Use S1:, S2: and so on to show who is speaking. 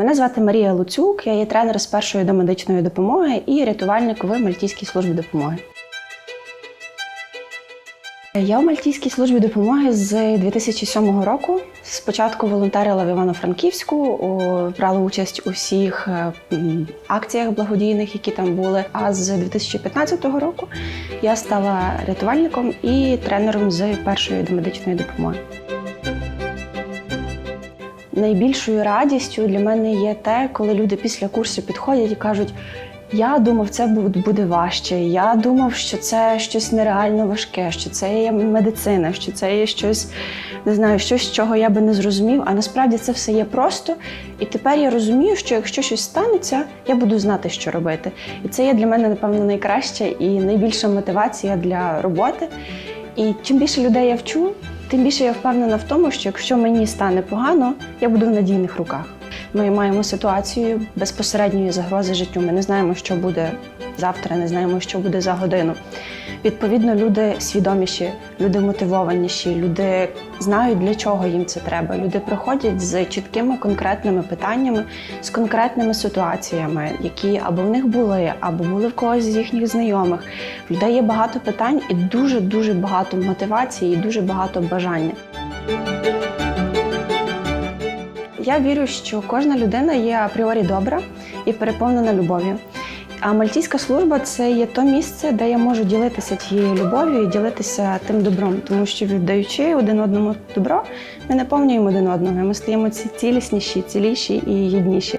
S1: Мене звати Марія Луцюк, я є тренер з першої домедичної допомоги і рятувальник в Мальтійській службі допомоги. Я в Мальтійській службі допомоги з 2007 року. Спочатку волонтерила в Івано-Франківську, брала участь у всіх е, акціях благодійних, які там були. А з 2015 року я стала рятувальником і тренером з першої домедичної допомоги. Найбільшою радістю для мене є те, коли люди після курсу підходять і кажуть: я думав, це буде важче. Я думав, що це щось нереально важке, що це є медицина, що це є щось, не знаю, щось, чого я би не зрозумів. А насправді це все є просто. І тепер я розумію, що якщо щось станеться, я буду знати, що робити. І це є для мене, напевно, найкраща і найбільша мотивація для роботи. І чим більше людей я вчу, тим більше я впевнена в тому, що якщо мені стане погано, я буду в надійних руках. Ми маємо ситуацію безпосередньої загрози життю. Ми не знаємо, що буде завтра, не знаємо, що буде за годину. Відповідно, люди свідоміші, люди мотивованіші, люди знають, для чого їм це треба. Люди приходять з чіткими конкретними питаннями, з конкретними ситуаціями, які або в них були, або були в когось з їхніх знайомих. В людей є багато питань і дуже дуже багато мотивації, і дуже багато бажання. Я вірю, що кожна людина є апріорі добра і переповнена любов'ю. А мальтійська служба це є то місце, де я можу ділитися тією любов'ю і ділитися тим добром, тому що віддаючи один одному добро, ми наповнюємо один одного. Ми стаємо ці- цілісніші, ціліші і єдніші.